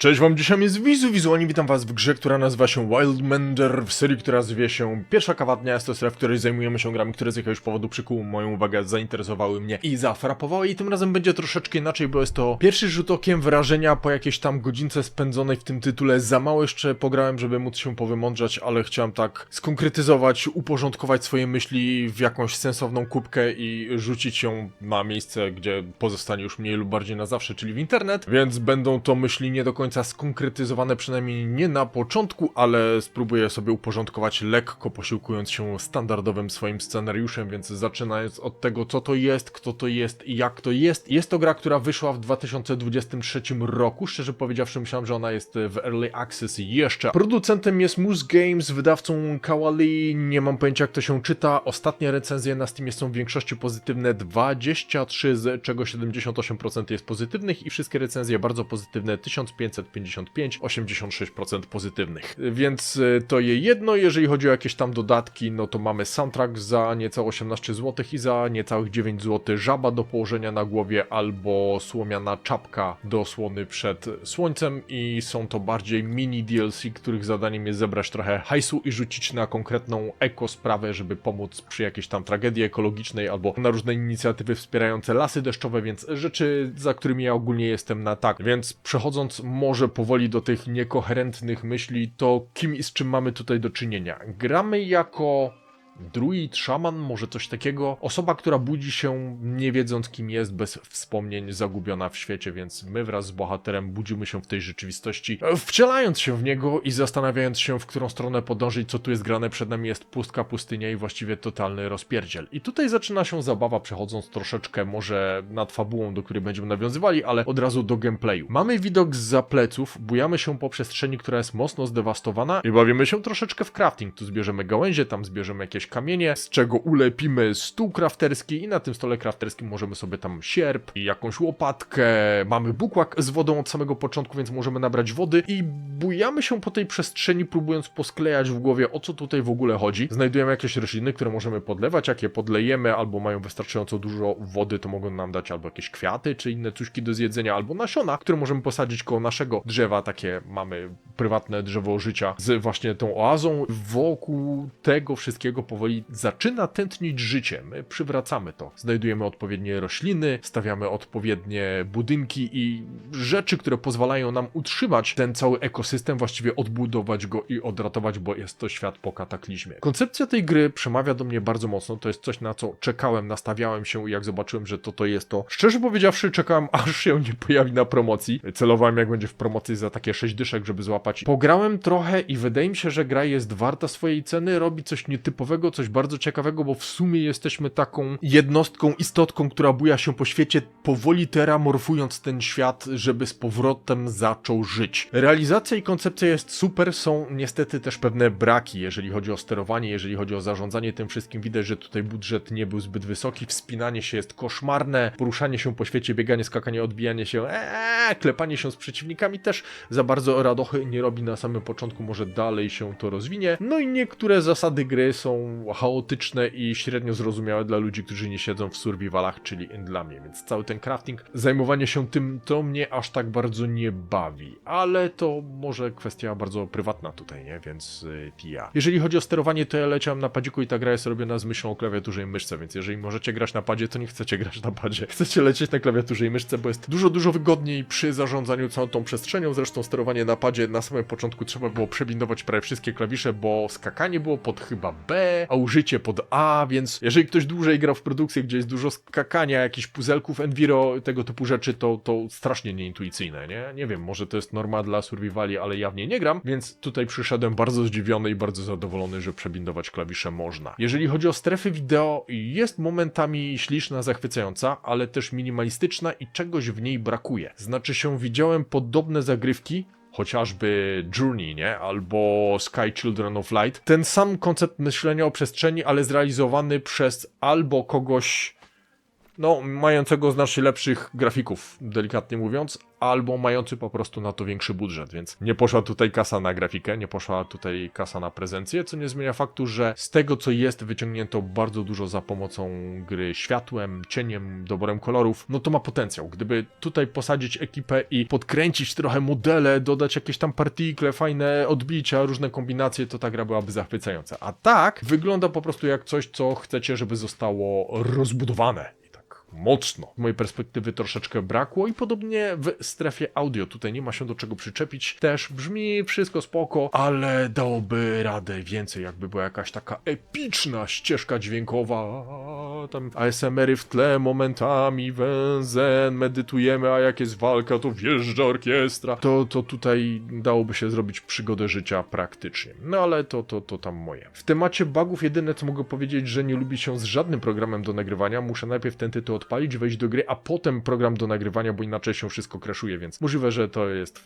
Cześć wam, dzisiaj jest Wizu Wizualnie, witam was w grze, która nazywa się Wildmender, w serii, która zwie się Pierwsza Kawa Dnia, jest to seria, w której zajmujemy się grami, które z jakiegoś powodu przykuły moją uwagę, zainteresowały mnie i zafrapowały. I tym razem będzie troszeczkę inaczej, bo jest to pierwszy rzut okiem wrażenia po jakiejś tam godzince spędzonej w tym tytule, za mało jeszcze pograłem, żeby móc się powymądrzać, ale chciałem tak skonkretyzować, uporządkować swoje myśli w jakąś sensowną kubkę i rzucić ją na miejsce, gdzie pozostanie już mniej lub bardziej na zawsze, czyli w internet, więc będą to myśli nie do końca skonkretyzowane, przynajmniej nie na początku, ale spróbuję sobie uporządkować lekko, posiłkując się standardowym swoim scenariuszem, więc zaczynając od tego, co to jest, kto to jest i jak to jest. Jest to gra, która wyszła w 2023 roku, szczerze powiedziawszy myślałem, że ona jest w Early Access jeszcze. Producentem jest Moose Games, wydawcą Kawali, nie mam pojęcia jak to się czyta. Ostatnie recenzje na Steamie są w większości pozytywne, 23 z czego 78% jest pozytywnych i wszystkie recenzje bardzo pozytywne, 1555, 86% pozytywnych. Więc y, to je jedno, jeżeli chodzi o jakieś tam dodatki, no to mamy soundtrack za niecałe 18 zł i za niecałych 9 zł żaba do położenia na głowie albo słomiana czapka do osłony przed słońcem i są to bardziej mini DLC, których zadaniem jest zebrać trochę hajsu i rzucić na konkretną eko sprawę, żeby pomóc przy jakiejś tam tragedii ekologicznej albo na różne inicjatywy wspierające lasy deszczowe, więc rzeczy, za którymi ja ogólnie jestem na tak. Więc przechodząc może powoli do tych niekoherentnych myśli, to kim i z czym mamy tutaj do czynienia? Gramy jako druid, szaman, może coś takiego. Osoba, która budzi się nie wiedząc kim jest, bez wspomnień, zagubiona w świecie, więc my wraz z bohaterem budzimy się w tej rzeczywistości, wcielając się w niego i zastanawiając się, w którą stronę podążyć, co tu jest grane. Przed nami jest pustka pustynia i właściwie totalny rozpierdziel. I tutaj zaczyna się zabawa, przechodząc troszeczkę może nad fabułą, do której będziemy nawiązywali, ale od razu do gameplayu. Mamy widok z pleców, bujamy się po przestrzeni, która jest mocno zdewastowana i bawimy się troszeczkę w crafting. Tu zbierzemy gałęzie, tam zbierzemy jakieś kamienie, z czego ulepimy stół crafterski i na tym stole crafterskim możemy sobie tam sierp i jakąś łopatkę. Mamy bukłak z wodą od samego początku, więc możemy nabrać wody i bujamy się po tej przestrzeni, próbując posklejać w głowie, o co tutaj w ogóle chodzi. Znajdujemy jakieś rośliny, które możemy podlewać, jak je podlejemy albo mają wystarczająco dużo wody, to mogą nam dać albo jakieś kwiaty, czy inne cuśki do zjedzenia, albo nasiona, które możemy posadzić koło naszego drzewa. Takie mamy prywatne drzewo życia z właśnie tą oazą. Wokół tego wszystkiego powoli zaczyna tętnić życie. My przywracamy to. Znajdujemy odpowiednie rośliny, stawiamy odpowiednie budynki i rzeczy, które pozwalają nam utrzymać ten cały ekosystem, właściwie odbudować go i odratować, bo jest to świat po kataklizmie. Koncepcja tej gry przemawia do mnie bardzo mocno. To jest coś, na co czekałem, nastawiałem się i jak zobaczyłem, że to to jest to. Szczerze powiedziawszy, czekałem, aż się nie pojawi na promocji. Celowałem, jak będzie w promocji za takie 6 dyszek, żeby złapać. Pograłem trochę i wydaje mi się, że gra jest warta swojej ceny, robi coś nietypowego, coś bardzo ciekawego, bo w sumie jesteśmy taką jednostką, istotką, która buja się po świecie, powoli teramorfując ten świat, żeby z powrotem zaczął żyć. Realizacja i koncepcja jest super, są niestety też pewne braki, jeżeli chodzi o sterowanie, jeżeli chodzi o zarządzanie tym wszystkim. Widać, że tutaj budżet nie był zbyt wysoki, wspinanie się jest koszmarne, poruszanie się po świecie, bieganie, skakanie, odbijanie się, eee, klepanie się z przeciwnikami też za bardzo radochy nie robi na samym początku, może dalej się to rozwinie. No i niektóre zasady gry są chaotyczne i średnio zrozumiałe dla ludzi, którzy nie siedzą w survivalach, czyli dla mnie, więc cały ten crafting, zajmowanie się tym, to mnie aż tak bardzo nie bawi, ale to może kwestia bardzo prywatna tutaj, nie, więc y, ja. Jeżeli chodzi o sterowanie, to ja leciałem na padziku i ta gra jest robiona z myślą o klawiaturze i myszce, więc jeżeli możecie grać na padzie, to nie chcecie grać na padzie. Chcecie lecieć na klawiaturze i myszce, bo jest dużo, dużo wygodniej przy zarządzaniu całą tą przestrzenią, zresztą sterowanie na padzie na samym początku trzeba było przebindować prawie wszystkie klawisze, bo skakanie było pod chyba B, a użycie pod A, więc jeżeli ktoś dłużej grał w produkcję, gdzie jest dużo skakania, jakichś puzelków, enviro, tego typu rzeczy, to, to strasznie nieintuicyjne, nie? Nie wiem, może to jest norma dla survivali, ale jawnie nie gram, więc tutaj przyszedłem bardzo zdziwiony i bardzo zadowolony, że przebindować klawisze można. Jeżeli chodzi o strefy wideo, jest momentami śliczna, zachwycająca, ale też minimalistyczna i czegoś w niej brakuje. Znaczy się, widziałem podobne zagrywki, chociażby Journey, nie? Albo Sky Children of Light. Ten sam koncept myślenia o przestrzeni, ale zrealizowany przez albo kogoś no, mającego znacznie lepszych grafików, delikatnie mówiąc, albo mający po prostu na to większy budżet, więc nie poszła tutaj kasa na grafikę, nie poszła tutaj kasa na prezencję, co nie zmienia faktu, że z tego co jest wyciągnięto bardzo dużo za pomocą gry światłem, cieniem, doborem kolorów, no to ma potencjał. Gdyby tutaj posadzić ekipę i podkręcić trochę modele, dodać jakieś tam partikle, fajne odbicia, różne kombinacje, to ta gra byłaby zachwycająca. A tak wygląda po prostu jak coś, co chcecie, żeby zostało rozbudowane. Mocno. Z mojej perspektywy troszeczkę brakło i podobnie w strefie audio. Tutaj nie ma się do czego przyczepić. Też brzmi wszystko spoko, ale dałoby radę więcej, jakby była jakaś taka epyczna ścieżka dźwiękowa. Tam ASMR-y w tle, momentami węzen, medytujemy, a jak jest walka, to wjeżdża orkiestra. To, to tutaj dałoby się zrobić przygodę życia praktycznie. No ale to, to, to tam moje. W temacie bugów jedyne co mogę powiedzieć, że nie lubi się z żadnym programem do nagrywania. Muszę najpierw ten tytuł odpalić, wejść do gry, a potem program do nagrywania, bo inaczej się wszystko crashuje, więc możliwe, że to jest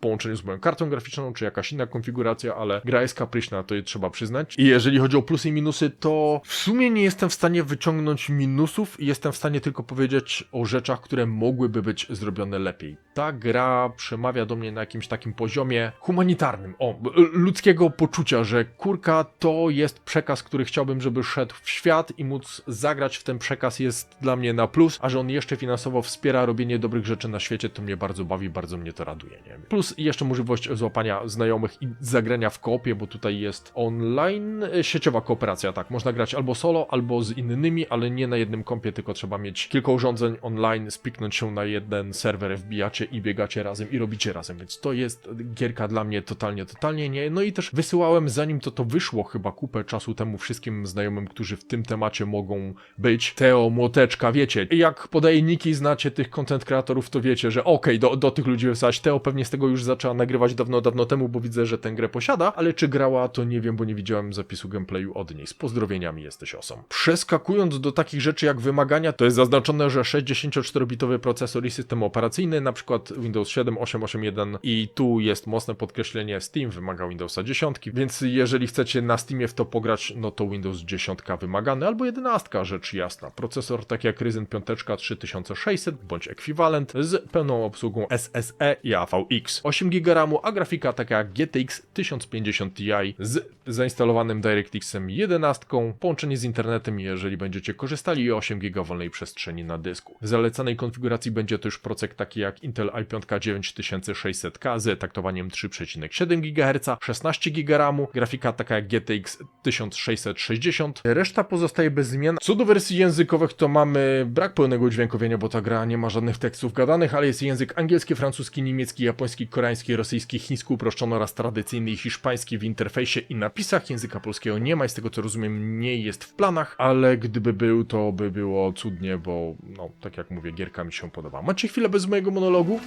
połączeniu z moją kartą graficzną, czy jakaś inna konfiguracja, ale gra jest kapryśna, to je trzeba przyznać. I jeżeli chodzi o plusy i minusy, to w sumie nie jestem w stanie wyciągnąć minusów i jestem w stanie tylko powiedzieć o rzeczach, które mogłyby być zrobione lepiej. Ta gra przemawia do mnie na jakimś takim poziomie humanitarnym, o, ludzkiego poczucia, że kurka to jest przekaz, który chciałbym, żeby szedł w świat i móc zagrać w ten przekaz jest dla mnie na plus, a że on jeszcze finansowo wspiera robienie dobrych rzeczy na świecie, to mnie bardzo bawi, bardzo mnie to raduje, nie? Plus jeszcze możliwość złapania znajomych i zagrania w koopie, bo tutaj jest online, e, sieciowa kooperacja, tak, można grać albo solo, albo z innymi, ale nie na jednym kompie, tylko trzeba mieć kilka urządzeń online, spiknąć się na jeden serwer, wbijacie i biegacie razem i robicie razem, więc to jest gierka dla mnie totalnie, totalnie nie. No i też wysyłałem, zanim to to wyszło chyba kupę czasu temu wszystkim znajomym, którzy w tym temacie mogą być. Teo, Młoteczka, wiecie, jak podaje niki, znacie tych content kreatorów, to wiecie, że okej, do, do tych ludzi wysłać. Teo pewnie z tego już zaczęła nagrywać dawno, dawno temu, bo widzę, że tę grę posiada, ale czy grała, to nie wiem, bo nie widziałem zapisu gameplayu od niej. Z pozdrowieniami jesteś osom. Przeskakując do takich rzeczy jak wymagania, to jest zaznaczone, że 64-bitowy procesor i system operacyjny, na przykład Windows 7, 8, 8.1 i tu jest mocne podkreślenie Steam wymaga Windowsa 10, więc jeżeli chcecie na Steamie w to pograć, no to Windows 10 wymagany, albo 11, rzecz jasna. Procesor tak jak Ryzen 5 3600 bądź ekwiwalent z pełną obsługą SSE i AVX. 8 GB RAMu, a grafika taka jak GTX 1050 Ti z zainstalowanym DirectXem 11, połączenie z internetem, jeżeli będziecie korzystali i 8 GB wolnej przestrzeni na dysku. W zalecanej konfiguracji będzie to już procek taki jak Intel i5 9600K z taktowaniem 3,7 GHz, 16 GB RAMu, grafika taka jak GTX 1660. Reszta pozostaje bez zmian. Co do wersji językowych, to mamy brak pełnego udźwiękowienia, bo ta gra nie ma żadnych tekstów gadanych, ale jest język angielski, francuski, niemiecki, japoński, koreański, rosyjski, chiński uproszczony oraz tradycyjny i hiszpański w interfejsie i napisach. Języka polskiego nie ma i z tego co rozumiem nie jest w planach, ale gdyby był, to by było cudnie, bo no, tak jak mówię, gierka mi się podoba. Macie chwilę bez mojego monologu?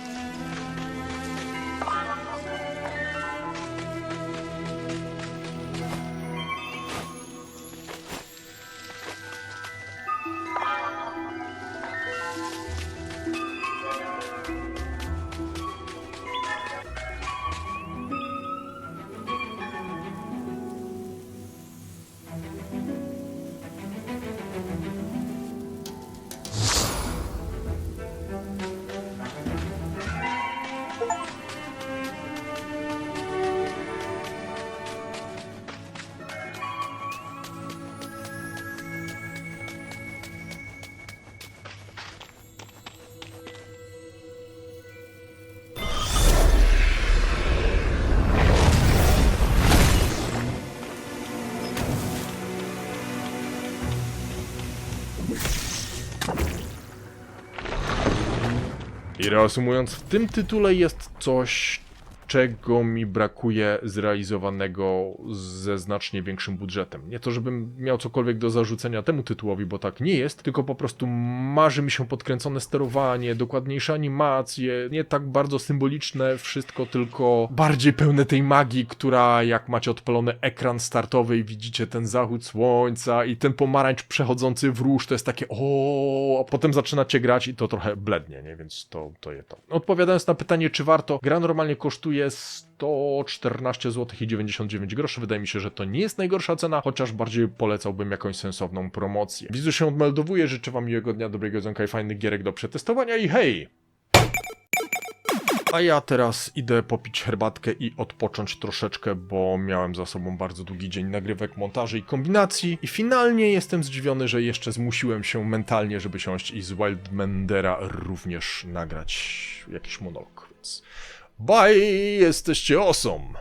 Reasumując, w tym tytule jest coś, czego mi brakuje zrealizowanego ze znacznie większym budżetem. Nie to, żebym miał cokolwiek do zarzucenia temu tytułowi, bo tak nie jest, tylko po prostu marzy mi się podkręcone sterowanie, dokładniejsze animacje, nie tak bardzo symboliczne wszystko, tylko bardziej pełne tej magii, która jak macie odpalony ekran startowy i widzicie ten zachód słońca i ten pomarańcz przechodzący w róż, to jest takie o, a potem zaczynacie grać i to trochę blednie, nie? Więc to, to je to. Odpowiadając na pytanie, czy warto, gra normalnie kosztuje kosztuje 114 zł i 99 groszy. Wydaje mi się, że to nie jest najgorsza cena, chociaż bardziej polecałbym jakąś sensowną promocję. Widzę się odmeldowuje, życzę wam miłego dnia, dobrego jedzonka i fajnych gierek do przetestowania i hej! A ja teraz idę popić herbatkę i odpocząć troszeczkę, bo miałem za sobą bardzo długi dzień nagrywek, montaży i kombinacji. I finalnie jestem zdziwiony, że jeszcze zmusiłem się mentalnie, żeby siąść i z Wildmendera również nagrać jakiś monolog. Więc bye, jesteście awesome!